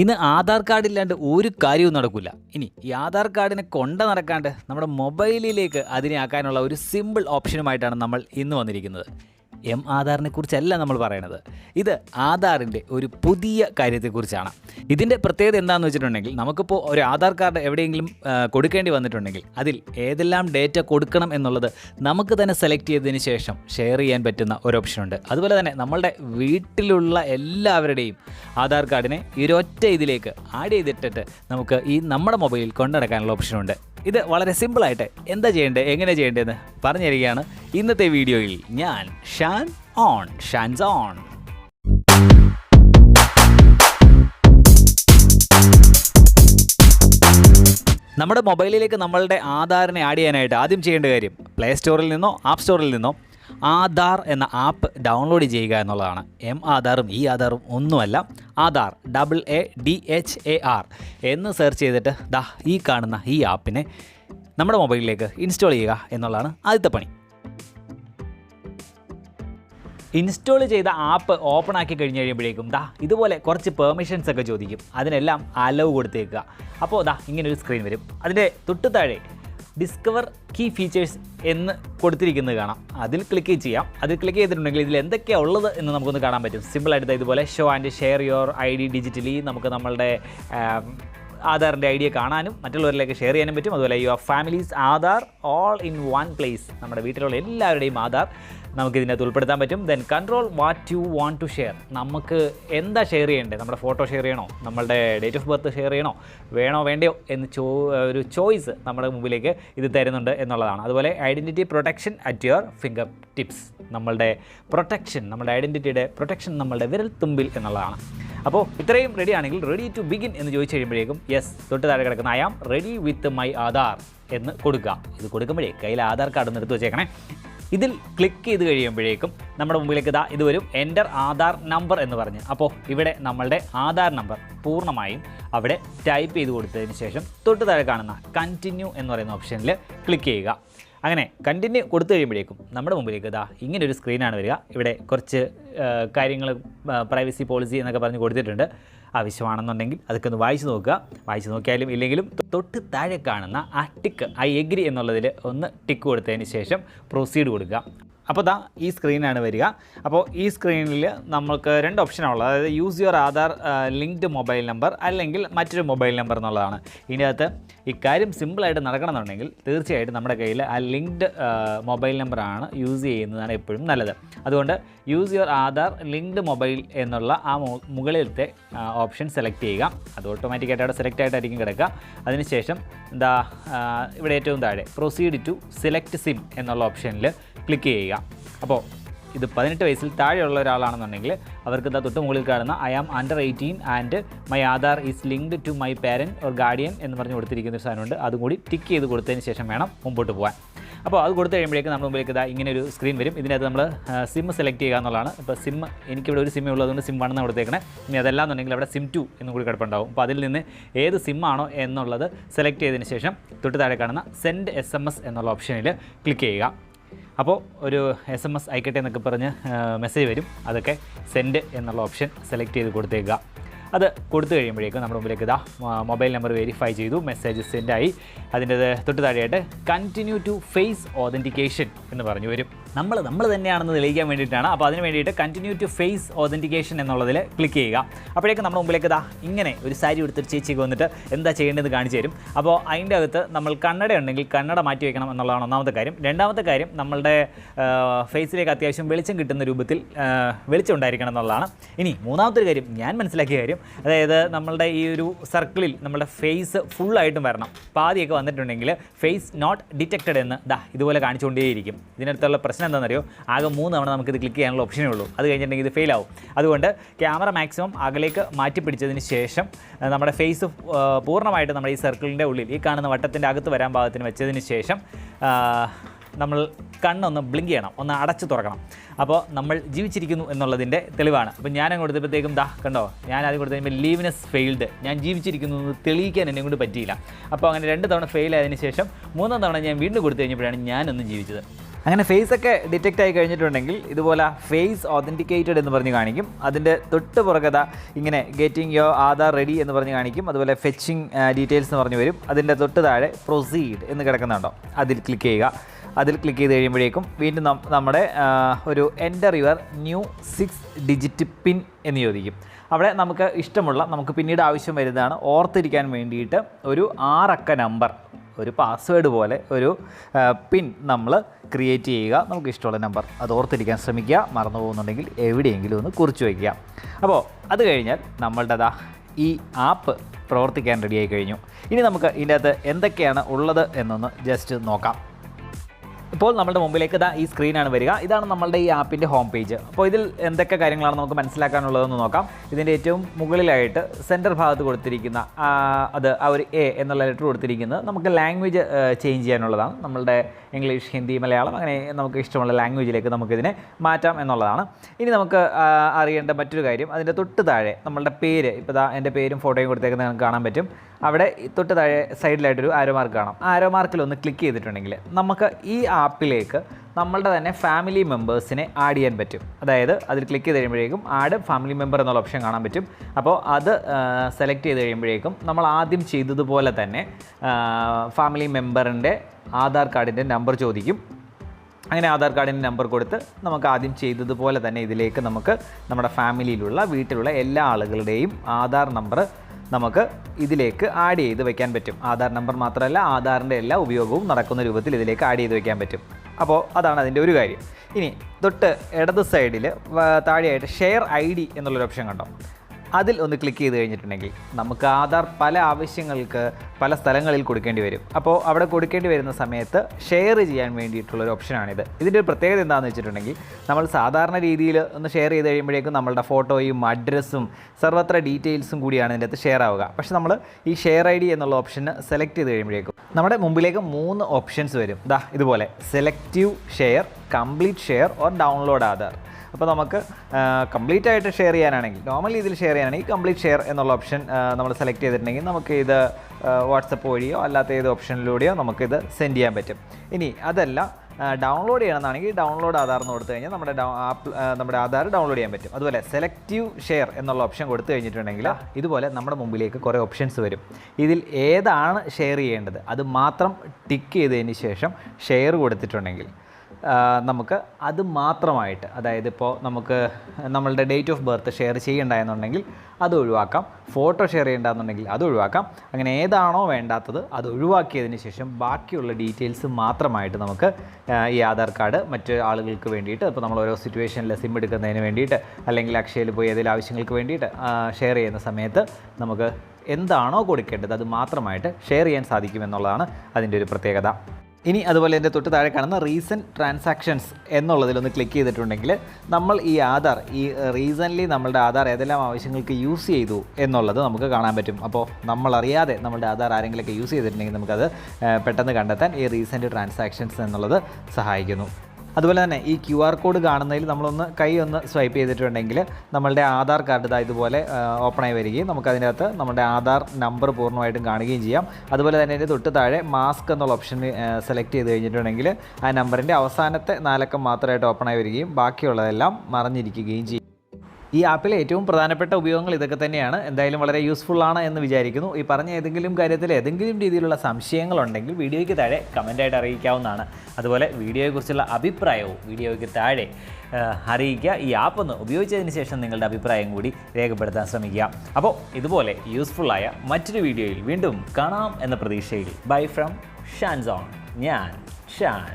ഇന്ന് ആധാർ കാർഡ് ഇല്ലാണ്ട് ഒരു കാര്യവും നടക്കില്ല ഇനി ഈ ആധാർ കാർഡിനെ കൊണ്ട നടക്കാണ്ട് നമ്മുടെ മൊബൈലിലേക്ക് അതിനെ ആക്കാനുള്ള ഒരു സിമ്പിൾ ഓപ്ഷനുമായിട്ടാണ് നമ്മൾ ഇന്ന് വന്നിരിക്കുന്നത്. എം ആധാറിനെ കുറിച്ചല്ല നമ്മൾ പറയണത്. ഇത് ആധാറിന്റെ ഒരു പുതിയ കാര്യത്തെക്കുറിച്ചാണ്. ഇതിന്റെ പ്രത്യേകത എന്താണെന്ന് വെച്ചിട്ടുണ്ടെങ്കിൽ നമുക്കിപ്പോൾ ഒരു ആധാർ കാർഡ് എവിടെയെങ്കിലും കൊടുക്കേണ്ടി വന്നിട്ടുണ്ടെങ്കിൽ അതിൽ ഏതെല്ലാം ഡേറ്റ കൊടുക്കണം എന്നുള്ളത് നമുക്ക് തന്നെ സെലക്ട് ചെയ്തതിന് ശേഷം ഷെയർ ചെയ്യാൻ പറ്റുന്ന ഒരു ഓപ്ഷനുണ്ട് അതുപോലെ തന്നെ നമ്മളുടെ വീട്ടിലുള്ള എല്ലാവരുടെയും ആധാർ കാർഡിനെ ഈ ഒരൊറ്റ ഇതിലേക്ക് ആഡ് ചെയ്തിട്ടിട്ട് നമുക്ക് ഈ നമ്മുടെ മൊബൈലിൽ കൊണ്ടുനടക്കാനുള്ള ഓപ്ഷനുണ്ട് ഇത് വളരെ സിമ്പിളായിട്ട് എന്താ ചെയ്യേണ്ടത്? എങ്ങനെ ചെയ്യേണ്ടതെന്ന് പറഞ്ഞു തരികയാണ് ഇന്നത്തെ വീഡിയോയിൽ ഞാൻ ഷാൻ ഓൺ ഷാൻസ് ഓൺ. നമ്മുടെ മൊബൈലിലേക്ക് നമ്മളുടെ ആധാറിനെ ആഡ് ചെയ്യാനായിട്ട് ആദ്യം ചെയ്യേണ്ട കാര്യം പ്ലേ സ്റ്റോറിൽ നിന്നോ ആപ്പ് സ്റ്റോറിൽ നിന്നോ ആധാർ എന്ന ആപ്പ് ഡൗൺലോഡ് ചെയ്യുക എന്നുള്ളതാണ്. എം ആധാറും ഈ ആധാറും ഒന്നുമല്ല Aadhaar double A D H A R എന്ന് സെർച്ച് ചെയ്തിട്ട് ദാ ഈ കാണുന്ന ഈ ആപ്പിനെ നമ്മുടെ മൊബൈലിലേക്ക് ഇൻസ്റ്റാൾ ചെയ്യുക എന്നുള്ളതാണ് ആദ്യത്തെ പണി. ഇൻസ്റ്റാൾ ചെയ്ത ആപ്പ് ഓപ്പൺ ആക്കി കഴിഞ്ഞ് കഴിയുമ്പോഴേക്കും ദാ ഇതുപോലെ കുറച്ച് പെർമിഷൻസ് ഒക്കെ ചോദിക്കും. അതിനെല്ലാം അലവ് കൊടുത്തേക്കുക. അപ്പോൾ ദാ ഇങ്ങനൊരു സ്ക്രീൻ വരും. അതിന്റെ തൊട്ട് താഴെ ഡിസ്കവർ കീ ഫീച്ചേഴ്സ് എന്ന് കൊടുത്തിരിക്കുന്നത് കാണാം. അതിൽ ക്ലിക്ക് ചെയ്യാം. അതിൽ ക്ലിക്ക് ചെയ്തിട്ടുണ്ടെങ്കിൽ ഇതിൽ എന്തൊക്കെയാണ് ഉള്ളത് എന്ന് നമുക്കൊന്ന് കാണാൻ പറ്റും. സിമ്പിളായിട്ട് ഇതുപോലെ show and share your I D digitally നമുക്ക് നമ്മളുടെ ആധാറിന്റെ ഐഡിയ കാണാനും മറ്റുള്ളവരിലേക്ക് ഷെയർ ചെയ്യാനും പറ്റും. അതുപോലെ your families Aadhaar all in one place നമ്മുടെ വീട്ടിലുള്ള എല്ലാവരുടെയും ആധാർ നമുക്ക് ഇതിനകത്ത് ഉൾപ്പെടുത്താൻ പറ്റും. Then control what you want to share നമുക്ക് എന്താ ഷെയർ ചെയ്യേണ്ടത്? നമ്മുടെ ഫോട്ടോ ഷെയർ ചെയ്യണോ? നമ്മളുടെ ഡേറ്റ് ഓഫ് ബർത്ത് ഷെയർ ചെയ്യണോ? വേണോ വേണ്ടയോ എന്ന് ചോ ഒരു ചോയ്സ് നമ്മുടെ മുമ്പിലേക്ക് ഇത് തരുന്നുണ്ട് എന്നുള്ളതാണ്. അതുപോലെ identity protection at your fingertips നമ്മളുടെ പ്രൊട്ടക്ഷൻ നമ്മുടെ ഐഡന്റിറ്റിയുടെ പ്രൊട്ടക്ഷൻ നമ്മളുടെ വിരൽ തുമ്പിൽ എന്നുള്ളതാണ്. അപ്പോൾ ഇത്രയും റെഡി ആണെങ്കിൽ റെഡി ടു ബിഗിൻ എന്ന് ചോദിച്ചു കഴിയുമ്പോഴേക്കും യെസ് തൊട്ട് താഴെ കിടക്കുന്ന I am ready with my Aadhaar എന്ന് കൊടുക്കുക. ഇത് കൊടുക്കുമ്പോഴേ കയ്യിൽ ആധാർ കാർഡ് ഒന്ന് എടുത്ത് വെച്ചേക്കണേ. ഇതിൽ ക്ലിക്ക് ചെയ്ത് കഴിയുമ്പോഴേക്കും നമ്മുടെ മുമ്പിലേക്ക് ഇതാ ഇത് വരും. എന്റർ ആധാർ നമ്പർ എന്ന് പറഞ്ഞ്. അപ്പോൾ ഇവിടെ നമ്മളുടെ ആധാർ നമ്പർ പൂർണമായും അവിടെ ടൈപ്പ് ചെയ്ത് കൊടുത്തതിന് ശേഷം തൊട്ട് താഴെ കാണുന്ന കണ്ടിന്യൂ എന്ന് പറയുന്ന ഓപ്ഷനിൽ ക്ലിക്ക് ചെയ്യുക. അങ്ങനെ കണ്ടിന്യൂ കൊടുത്തു കഴിയുമ്പോഴേക്കും നമ്മുടെ മുമ്പിലേക്ക് ഇതാ ഇങ്ങനെ ഒരു സ്ക്രീനാണ് വരിക. ഇവിടെ കുറച്ച് കാര്യങ്ങൾ പ്രൈവസി പോളിസി എന്നൊക്കെ പറഞ്ഞ് കൊടുത്തിട്ടുണ്ട്. ആവശ്യമാണെന്നുണ്ടെങ്കിൽ അതൊക്കെ ഒന്ന് വായിച്ച് നോക്കുക. വായിച്ചു നോക്കിയാലും ഇല്ലെങ്കിലും തൊട്ട് താഴെ കാണുന്ന ആ ടിക്ക് ഐ എഗ്രി എന്നുള്ളതിൽ ഒന്ന് ടിക്ക് കൊടുത്തതിന് ശേഷം പ്രൊസീഡ് കൊടുക്കുക. അപ്പോൾ ദാ ഈ സ്ക്രീനാണ് വരിക. അപ്പോൾ ഈ സ്ക്രീനിൽ നമുക്ക് രണ്ട് ഓപ്ഷനാണുള്ളത് അതായത് use your Aadhaar linked mobile number അല്ലെങ്കിൽ മറ്റൊരു മൊബൈൽ നമ്പർ എന്നുള്ളതാണ്. ഇതിനകത്ത് ഇക്കാര്യം സിമ്പിളായിട്ട് നടക്കണമെന്നുണ്ടെങ്കിൽ തീർച്ചയായിട്ടും നമ്മുടെ കയ്യിൽ ആ ലിങ്ക്ഡ് മൊബൈൽ നമ്പറാണ് യൂസ് ചെയ്യുന്നതാണ് എപ്പോഴും നല്ലത്. അതുകൊണ്ട് use your Aadhaar linked mobile എന്നുള്ള ആ മുകളിലത്തെ ഓപ്ഷൻ സെലക്ട് ചെയ്യുക. അത് ഓട്ടോമാറ്റിക്കായിട്ട് അവിടെ സെലക്ട് ആയിട്ടായിരിക്കും കിടക്കുക. അതിനുശേഷം എന്താ ഇവിടെ ഏറ്റവും താഴെ പ്രൊസീഡ് ടു സെലക്ട് സിം എന്നുള്ള ഓപ്ഷനിൽ ക്ലിക്ക് ചെയ്യുക. അപ്പോൾ ഇത് പതിനെട്ട് വയസ്സിൽ താഴെയുള്ള ഒരാളാണെന്നുണ്ടെങ്കിൽ അവർക്ക് ഇതാ തൊട്ട് മുകളിൽ കാണുന്ന I am under eighteen and my Aadhaar is linked to my parent or guardian എന്ന് പറഞ്ഞ് കൊടുത്തിരിക്കുന്ന ഒരു സാധനമുണ്ട്. അതും കൂടി ടിക്ക് ചെയ്ത് കൊടുത്തതിന് ശേഷം വേണം മുമ്പോട്ട് പോകാൻ അപ്പോൾ അത് കൊടുത്തു കഴിയുമ്പോഴേക്ക് നമ്മൾ മുമ്പിലേക്ക് ഇതാ ഇങ്ങനെ ഒരു സ്ക്രീൻ വരും. ഇതിനകത്ത് നമ്മൾ സിം സെലക്ട് ചെയ്യുക എന്നുള്ളതാണ്. ഇപ്പോൾ സിം എനിക്കിവിടെ ഒരു സിമ്മേ ഉള്ളൂ അതുകൊണ്ട് സിം വണ്ണെന്ന് കൊടുത്തേക്കണേ. ഇനി അതല്ല എന്നുണ്ടെങ്കിൽ അവിടെ സിം ടു എന്ന് കൂടി കിടപ്പുണ്ടാവും. അപ്പോൾ അതിൽ നിന്ന് ഏത് സിം ആണോ എന്നുള്ളത് സെലക്ട് ചെയ്തതിന് ശേഷം തൊട്ട് താഴെ കാണുന്ന സെൻഡ് എസ് എന്നുള്ള ഓപ്ഷനിൽ ക്ലിക്ക് ചെയ്യുക. അപ്പോൾ ഒരു എസ് എം എസ് അയക്കട്ടെ എന്നൊക്കെ പറഞ്ഞ് മെസ്സേജ് വരും. അതൊക്കെ സെൻഡ് എന്നുള്ള ഓപ്ഷൻ സെലക്ട് ചെയ്ത് കൊടുത്തേക്കുക. അത് കൊടുത്തു കഴിയുമ്പോഴേക്കും നമ്മുടെ മുമ്പിലേക്ക് ഇതാ മൊബൈൽ നമ്പർ വെരിഫൈ ചെയ്തു. മെസ്സേജ് സെൻഡായി അതിന്റെ തൊട്ട് താഴെയായിട്ട് കണ്ടിന്യൂ ടു ഫേസ് ഓതന്റിക്കേഷൻ എന്ന് പറഞ്ഞു വരും. നമ്മൾ നമ്മൾ തന്നെയാണെന്ന് തെളിയിക്കാൻ വേണ്ടിയിട്ടാണ്. അപ്പോൾ അതിന് വേണ്ടിയിട്ട് കണ്ടിന്യൂ ടു ഫേസ് ഓതന്റിക്കേഷൻ എന്നുള്ളതിൽ ക്ലിക്ക് ചെയ്യുക. അപ്പോഴേക്കും നമ്മുടെ മുമ്പിലേക്ക് ഇതാ ഇങ്ങനെ ഒരു സാരി എടുത്തൊരു ചേച്ചിക്ക് വന്നിട്ട് എന്താ ചെയ്യേണ്ടതെന്ന് കാണിച്ചു തരും. അപ്പോൾ അതിന്റെ അകത്ത് നമ്മൾ കണ്ണട ഉണ്ടെങ്കിൽ കണ്ണട മാറ്റി വയ്ക്കണം എന്നുള്ളതാണ് ഒന്നാമത്തെ കാര്യം. രണ്ടാമത്തെ കാര്യം നമ്മളുടെ ഫേസിലേക്ക് അത്യാവശ്യം വെളിച്ചം കിട്ടുന്ന രൂപത്തിൽ വെളിച്ചം ഉണ്ടായിരിക്കണം എന്നുള്ളതാണ്. ഇനി മൂന്നാമത്തെ ഒരു കാര്യം ഞാൻ മനസ്സിലാക്കിയ കാര്യം അതായത് നമ്മളുടെ ഈ ഒരു സർക്കിളിൽ നമ്മുടെ ഫേസ് ഫുള്ളായിട്ടും വരണം. പാതിയൊക്കെ വന്നിട്ടുണ്ടെങ്കിൽ ഫേസ് നോട്ട് ഡിറ്റക്റ്റഡ് എന്ന് ദാ ഇതുപോലെ കാണിച്ചുകൊണ്ടേയിരിക്കും. ഇതിനടുത്തുള്ള പ്രശ്നം എന്താണെന്നറിയോ? ആകെ മൂന്ന് തവണ നമുക്കിത് ക്ലിക്ക് ചെയ്യാനുള്ള ഓപ്ഷനേ ഉള്ളൂ. അത് കഴിഞ്ഞിട്ടുണ്ടെങ്കിൽ ഇത് ഫെയിൽ ആവും. അതുകൊണ്ട് ക്യാമറ മാക്സിമം അകലേക്ക് മാറ്റി പിടിച്ചതിന് ശേഷം നമ്മുടെ ഫേസ് പൂർണമായിട്ട് നമ്മുടെ ഈ സർക്കിളിന്റെ ഉള്ളിൽ ഈ കാണുന്ന വട്ടത്തിന്റെ അകത്ത് വരാൻ ഭാഗത്തിന് വെച്ചതിന് ശേഷം നമ്മൾ കണ്ണൊന്ന് ബ്ലിങ്ക് ചെയ്യണം. ഒന്ന് അടച്ചു തുറക്കണം. അപ്പോൾ നമ്മൾ ജീവിച്ചിരിക്കുന്നു എന്നുള്ളതിന്റെ തെളിവാണ്. അപ്പോൾ ഞാൻ കൊടുത്തപ്പോഴത്തേക്കും ദാ കണ്ടോ? ഞാൻ ആദ്യം കൊടുത്തപ്പോൾ ലീവ്നെസ് ഫെയിൽഡ് ഞാൻ ജീവിച്ചിരിക്കുന്നു എന്ന് തെളിയിക്കാൻ എന്നെ കൊണ്ട് പറ്റിയില്ല. അപ്പോൾ അങ്ങനെ രണ്ട് തവണ ഫെയിൽ ആയതിനു ശേഷം മൂന്നാം തവണ ഞാൻ വീണ്ടും കൊടുത്തു കഴിഞ്ഞപ്പോഴാണ് ഞാനൊന്ന് ജീവിച്ചത്. അങ്ങനെ ഫേസ് ഒക്കെ ഡിറ്റക്റ്റ് ആയി കഴിഞ്ഞിട്ടുണ്ടെങ്കിൽ ഇതുപോലെ ഫേസ് ഒതന്റിക്കേറ്റഡ് എന്ന് പറഞ്ഞ് കാണിക്കും. അതിന്റെ തൊട്ട് പുറകത ഇങ്ങനെ ഗെറ്റിംഗ് യോ ആധാർ റെഡി എന്ന് പറഞ്ഞ് കാണിക്കും. അതുപോലെ ഫെച്ചിങ് ഡീറ്റെയിൽസ് എന്ന് പറഞ്ഞു വരും. അതിന്റെ തൊട്ട് താഴെ പ്രൊസീഡ് എന്ന് കിടക്കുന്നുണ്ടോ? അതിൽ ക്ലിക്ക് ചെയ്യുക. അതിൽ ക്ലിക്ക് ചെയ്ത് കഴിയുമ്പോഴേക്കും വീണ്ടും നമ്മുടെ ഒരു enter your new six digit pin എന്ന് ചോദിക്കും. അവിടെ നമുക്ക് ഇഷ്ടമുള്ള നമുക്ക് പിന്നീട് ആവശ്യം വരുന്നതാണ് ഓർത്തിരിക്കാൻ വേണ്ടിയിട്ട് ഒരു ആറക്ക നമ്പർ ഒരു പാസ്വേഡ് പോലെ ഒരു പിൻ നമ്മൾ ക്രിയേറ്റ് ചെയ്യുക. നമുക്ക് ഇഷ്ടമുള്ള നമ്പർ അത് ഓർത്തിരിക്കാൻ ശ്രമിക്കുക. മറന്നു പോകുന്നുണ്ടെങ്കിൽ എവിടെയെങ്കിലും ഒന്ന് കുറിച്ച് വയ്ക്കുക. അപ്പോൾ അത് കഴിഞ്ഞാൽ നമ്മളുടേതാ ഈ ആപ്പ് പ്രവർത്തിക്കാൻ റെഡിയായി കഴിഞ്ഞു. ഇനി നമുക്ക് ഇതിന്റെ അകത്ത് എന്തൊക്കെയാണ് ഉള്ളത് എന്നൊന്ന് ജസ്റ്റ് നോക്കാം. ഇപ്പോൾ നമ്മുടെ മുമ്പിലേക്ക് ഇതാ ഈ സ്ക്രീനാണ് വരിക. ഇതാണ് നമ്മളുടെ ഈ ആപ്പിന്റെ ഹോം പേജ് അപ്പോൾ ഇതിൽ എന്തൊക്കെ കാര്യങ്ങളാണ് നമുക്ക് മനസ്സിലാക്കാനുള്ളതെന്ന് നോക്കാം. ഇതിന്റെ ഏറ്റവും മുകളിലായിട്ട് സെന്റർ ഭാഗത്ത് കൊടുത്തിരിക്കുന്ന അത് ആ ഒരു എ എന്നുള്ള ലെറ്റർ കൊടുത്തിരിക്കുന്നത്. നമുക്ക് ലാംഗ്വേജ് ചേഞ്ച് ചെയ്യാനുള്ളതാണ്. നമ്മളുടെ ഇംഗ്ലീഷ് ഹിന്ദി മലയാളം അങ്ങനെ നമുക്ക് ഇഷ്ടമുള്ള ലാംഗ്വേജിലേക്ക് നമുക്കിതിനെ മാറ്റാം എന്നുള്ളതാണ്. ഇനി നമുക്ക് അറിയേണ്ട മറ്റൊരു കാര്യം. അതിന്റെ തൊട്ട് താഴെ നമ്മളുടെ പേര് ഇപ്പോൾ ദാ എന്റെ പേരും ഫോട്ടോയും കൊടുത്തേക്കുന്നത് നിങ്ങൾക്ക് കാണാൻ പറ്റും. അവിടെ തൊട്ട് താഴെ സൈഡിലായിട്ടൊരു ആരോ മാർക്ക് കാണാം. ആരോ മാർക്കിൽ ഒന്ന് ക്ലിക്ക് ചെയ്തിട്ടുണ്ടെങ്കിൽ നമുക്ക് ഈ ആപ്പിലേക്ക് നമ്മളുടെ തന്നെ ഫാമിലി മെമ്പേഴ്സിനെ ആഡ് ചെയ്യാൻ പറ്റും. അതായത് അതിൽ ക്ലിക്ക് ചെയ്ത് കഴിയുമ്പോഴേക്കും ആഡ് ഫാമിലി മെമ്പർ എന്നുള്ള ഓപ്ഷൻ കാണാൻ പറ്റും. അപ്പോൾ അത് സെലക്ട് ചെയ്ത് കഴിയുമ്പോഴേക്കും നമ്മൾ ആദ്യം ചെയ്തതുപോലെ തന്നെ ഫാമിലി മെമ്പറിന്റെ ആധാർ കാർഡിന്റെ നമ്പർ ചോദിക്കും. അങ്ങനെ ആധാർ കാർഡിന്റെ നമ്പർ കൊടുത്ത് നമുക്ക് ആദ്യം ചെയ്തതുപോലെ തന്നെ ഇതിലേക്ക് നമുക്ക് നമ്മുടെ ഫാമിലിയിലുള്ള വീട്ടിലുള്ള എല്ലാ ആളുകളുടെയും ആധാർ നമ്പർ നമുക്ക് ഇതിലേക്ക് ആഡ് ചെയ്ത് വെക്കാൻ പറ്റും. ആധാർ നമ്പർ മാത്രമല്ല ആധാറിന്റെ എല്ലാ ഉപയോഗവും നടക്കുന്ന രൂപത്തിൽ ഇതിലേക്ക് ആഡ് ചെയ്ത് വെക്കാൻ പറ്റും. അപ്പോൾ അതാണ് അതിന്റെ ഒരു കാര്യം. ഇനി തൊട്ട് ഇടത് സൈഡിൽ താഴെയായിട്ട് ഷെയർ ഐ ഡി എന്നുള്ളൊരു ഓപ്ഷൻ കണ്ടോ? അതിൽ ഒന്ന് ക്ലിക്ക് ചെയ്ത് കഴിഞ്ഞിട്ടുണ്ടെങ്കിൽ നമുക്ക് ആധാർ പല ആവശ്യങ്ങൾക്ക് പല സ്ഥലങ്ങളിൽ കൊടുക്കേണ്ടി വരും. അപ്പോൾ അവിടെ കൊടുക്കേണ്ടി വരുന്ന സമയത്ത് ഷെയർ ചെയ്യാൻ വേണ്ടിയിട്ടുള്ളൊരു ഓപ്ഷനാണിത് ഇതിന്റെ ഒരു പ്രത്യേകത എന്താണെന്ന് വെച്ചിട്ടുണ്ടെങ്കിൽ നമ്മൾ സാധാരണ രീതിയിൽ ഒന്ന് ഷെയർ ചെയ്ത് കഴിയുമ്പോഴേക്കും നമ്മളുടെ ഫോട്ടോയും അഡ്രസ്സും സർവത്ര ഡീറ്റെയിൽസും കൂടിയാണ് ഇതിന്റെ അകത്ത് ഷെയർ ആവുക. പക്ഷേ നമ്മൾ ഈ ഷെയർ ഐ ഡി എന്നുള്ള ഓപ്ഷന് സെലക്ട് ചെയ്ത് കഴിയുമ്പോഴേക്കും നമ്മുടെ മുമ്പിലേക്ക് മൂന്ന് ഓപ്ഷൻസ് വരും. ദാ ഇതുപോലെ. Selective share complete share or download Aadhaar. അപ്പോൾ നമുക്ക് കംപ്ലീറ്റ് ആയിട്ട് ഷെയർ ചെയ്യാനാണെങ്കിൽ നോർമൽ രീതിയിൽ ഷെയർ ചെയ്യാനാണെങ്കിൽ കംപ്ലീറ്റ് ഷെയർ എന്നുള്ള ഓപ്ഷൻ നമ്മൾ സെലക്ട് ചെയ്തിട്ടുണ്ടെങ്കിൽ നമുക്ക് ഇത് വാട്സപ്പ് വഴിയോ അല്ലാത്ത ഏത് ഓപ്ഷനിലൂടെയോ നമുക്കിത് സെൻഡ് ചെയ്യാൻ പറ്റും. ഇനി അതല്ല ഡൗൺലോഡ് ചെയ്യണമെന്നാണെങ്കിൽ ഡൗൺലോഡ് ആധാർ എന്ന് കൊടുത്തു കഴിഞ്ഞാൽ നമ്മുടെ ആപ്പ് നമ്മുടെ ആധാർ ഡൗൺലോഡ് ചെയ്യാൻ പറ്റും. അതുപോലെ സെലക്റ്റീവ് ഷെയർ എന്നുള്ള ഓപ്ഷൻ കൊടുത്തു കഴിഞ്ഞിട്ടുണ്ടെങ്കിൽ ഇതുപോലെ നമ്മുടെ മുമ്പിലേക്ക് കുറേ ഓപ്ഷൻസ് വരും. ഇതിൽ ഏതാണ് ഷെയർ ചെയ്യേണ്ടത്? അത് മാത്രം ടിക്ക് ചെയ്തതിന് ശേഷം ഷെയർ കൊടുത്തിട്ടുണ്ടെങ്കിൽ നമുക്ക് അത് മാത്രമായിട്ട് അതായത് ഇപ്പോൾ നമുക്ക് നമ്മളുടെ ഡേറ്റ് ഓഫ് ബർത്ത് ഷെയർ ചെയ്യണ്ടെന്നുണ്ടെങ്കിൽ അത് ഒഴിവാക്കാം ഫോട്ടോ ഷെയർ ചെയ്യേണ്ടതെന്നുണ്ടെങ്കിൽ അത് ഒഴിവാക്കാം. അങ്ങനെ ഏതാണോ വേണ്ടാത്തത് അത് ഒഴിവാക്കിയതിന് ശേഷം ബാക്കിയുള്ള ഡീറ്റെയിൽസ് മാത്രമായിട്ട് നമുക്ക് ഈ ആധാർ കാർഡ് മറ്റ് ആളുകൾക്ക് വേണ്ടിയിട്ട് ഇപ്പോൾ നമ്മൾ ഓരോ സിറ്റുവേഷനിൽ സിം എടുക്കുന്നതിന് വേണ്ടിയിട്ട് അല്ലെങ്കിൽ അക്ഷയയിൽ പോയി ഏതെങ്കിലും ആവശ്യങ്ങൾക്ക് വേണ്ടിയിട്ട് ഷെയർ ചെയ്യുന്ന സമയത്ത് നമുക്ക് എന്താണോ കൊടുക്കേണ്ടത് അത് മാത്രമായിട്ട് ഷെയർ ചെയ്യാൻ സാധിക്കുമെന്നുള്ളതാണ് അതിന്റെ ഒരു പ്രത്യേകത. ഇനി അതുപോലെ എന്റെ തൊട്ട് താഴെ കാണുന്ന റീസെന്റ് ട്രാൻസാക്ഷൻസ് എന്നുള്ളതിലൊന്ന് ക്ലിക്ക് ചെയ്തിട്ടുണ്ടെങ്കിൽ നമ്മൾ ഈ ആധാർ ഈ റീസെന്റ്ലി നമ്മളുടെ ആധാർ ഏതെല്ലാം ആവശ്യങ്ങൾക്ക് യൂസ് ചെയ്തു എന്നുള്ളത് നമുക്ക് കാണാൻ പറ്റും. അപ്പോൾ നമ്മളറിയാതെ നമ്മളുടെ ആധാർ ആരെങ്കിലുമൊക്കെ യൂസ് ചെയ്തിട്ടുണ്ടെങ്കിൽ നമുക്കത് പെട്ടെന്ന് കണ്ടെത്താൻ ഈ റീസെന്റ് ട്രാൻസാക്ഷൻസ് എന്നുള്ളത് സഹായിക്കുന്നു. അതുപോലെ തന്നെ ഈ ക്യു ആർ കോഡ് കാണുന്നതിൽ നമ്മളൊന്ന് കൈ ഒന്ന് സ്വൈപ്പ് ചെയ്തിട്ടുണ്ടെങ്കിൽ നമ്മളുടെ ആധാർ കാർഡ് ഇതാ ഇതുപോലെ ഓപ്പണായി വരികയും നമുക്ക് അതിനകത്ത് നമ്മുടെ ആധാർ നമ്പർ പൂർണമായിട്ടും കാണുകയും ചെയ്യാം. അതുപോലെ തന്നെ അതിന്റെ തൊട്ട് താഴെ മാസ്ക് എന്നുള്ള ഓപ്ഷൻ സെലക്ട് ചെയ്ത് കഴിഞ്ഞിട്ടുണ്ടെങ്കിൽ ആ നമ്പറിന്റെ അവസാനത്തെ നാലക്കം മാത്രമായിട്ട് ഓപ്പണായി വരികയും ബാക്കിയുള്ളതെല്ലാം മറഞ്ഞിരിക്കുകയും ചെയ്യും. ഈ ആപ്പിലെ ഏറ്റവും പ്രധാനപ്പെട്ട ഉപയോഗങ്ങൾ ഇതൊക്കെ തന്നെയാണ്. എന്തായാലും വളരെ യൂസ്ഫുൾ ആണ് എന്ന് വിചാരിക്കുന്നു. ഈ പറഞ്ഞ ഏതെങ്കിലും കാര്യത്തിൽ ഏതെങ്കിലും രീതിയിലുള്ള സംശയങ്ങളുണ്ടെങ്കിൽ വീഡിയോയ്ക്ക് താഴെ കമന്റായിട്ട് അറിയിക്കാവുന്നതാണ്. അതുപോലെ വീഡിയോയെക്കുറിച്ചുള്ള അഭിപ്രായവും വീഡിയോയ്ക്ക് താഴെ അറിയിക്കുക. ഈ ആപ്പ് ഒന്ന് ഉപയോഗിച്ചതിന് ശേഷം നിങ്ങളുടെ അഭിപ്രായം കൂടി രേഖപ്പെടുത്താൻ ശ്രമിക്കുക. അപ്പോൾ ഇതുപോലെ യൂസ്ഫുള്ളായ മറ്റൊരു വീഡിയോയിൽ വീണ്ടും കാണാം എന്ന പ്രതീക്ഷയിൽ. ബൈ ഫ്രം ഷാൻസോൺ ഞാൻ ഷാൻ.